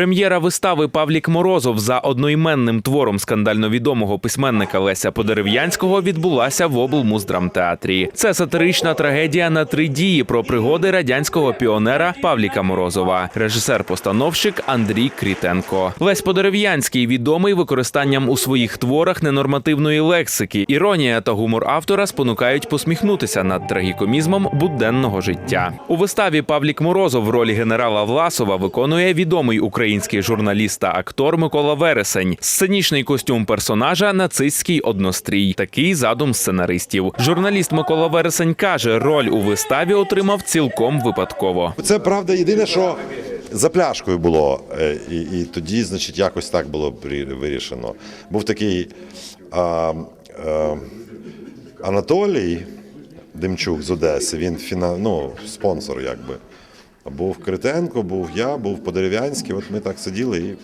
Прем'єра вистави Павлік Морозов за одноіменним твором скандально відомого письменника Леся Подерев'янського відбулася в облмуздрамтеатрі. Це сатирична трагедія на три дії про пригоди радянського піонера Павліка Морозова, режисер-постановщик Андрій Крітенко. Лесь Подерев'янський відомий використанням у своїх творах ненормативної лексики. Іронія та гумор автора спонукають посміхнутися над трагікомізмом буденного життя. У виставі Павлік Морозов в ролі генерала Власова виконує відомий український журналіст та актор Микола Вересень. Сценічний костюм персонажа нацистський однострій. Такий задум сценаристів. Журналіст Микола Вересень каже, роль у виставі отримав цілком випадково. Це правда єдине, що за пляшкою було, е, і, і тоді, значить, якось так було вирішено. Був такий а, а, Анатолій Демчук з Одеси, він фіна, ну, спонсор, якби. Був Критенко, був я, був Подерев'янський. От ми так сиділи і.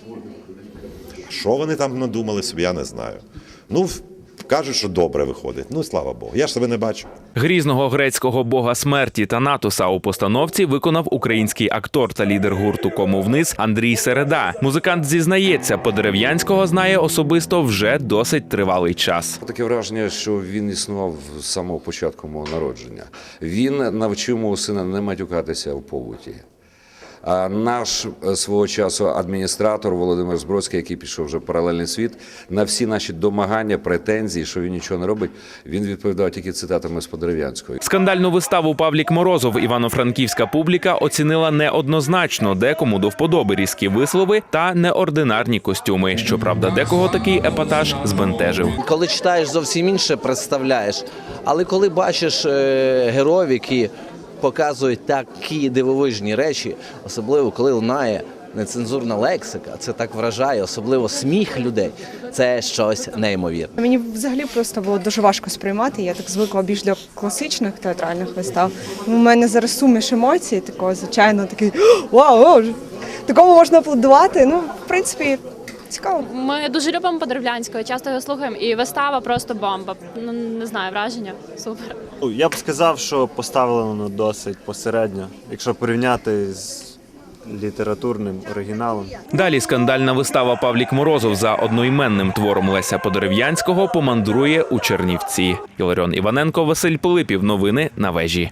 Що вони там надумали собі, я не знаю. Ну, кажуть, що добре виходить. Ну, слава Богу. Я ж себе не бачу. Грізного грецького бога смерті Танатуса у постановці виконав український актор та лідер гурту Кому вниз Андрій Середа. Музикант зізнається, Подерев'янського знає особисто вже досить тривалий час. Таке враження, що він існував з самого початку мого народження. Він навчив мого сина не матюкатися в побуті. А наш е, свого часу адміністратор Володимир Збродський, який пішов вже в паралельний світ, на всі наші домагання, претензії, що він нічого не робить, він відповідав тільки цитатами з Подерев'янського. Скандальну виставу Павлік Морозов івано-франківська публіка оцінила неоднозначно, декому до вподоби різкі вислови та неординарні костюми. Щоправда, декого такий епатаж збентежив. Коли читаєш зовсім інше, представляєш. Але коли бачиш е, героїв, які показують такі дивовижні речі, особливо коли лунає нецензурна лексика, це так вражає, особливо сміх людей. Це щось неймовірне. Мені взагалі просто було дуже важко сприймати. Я так звикла більш до класичних театральних вистав. У мене зараз суміш емоцій, такого звичайно, такий вау, такому можна аплодувати. Ну, в принципі, цікаво. Ми дуже любимо Подеревлянського, часто його слухаємо, і вистава просто бомба. Ну не знаю, враження. Супер. Ну, Я б сказав, що поставлено досить посередньо, якщо порівняти з літературним оригіналом. Далі скандальна вистава Павлік Морозов за одноіменним твором Леся Подерев'янського помандрує у Чернівці. Іларіон Іваненко, Василь Пилипів. Новини на вежі.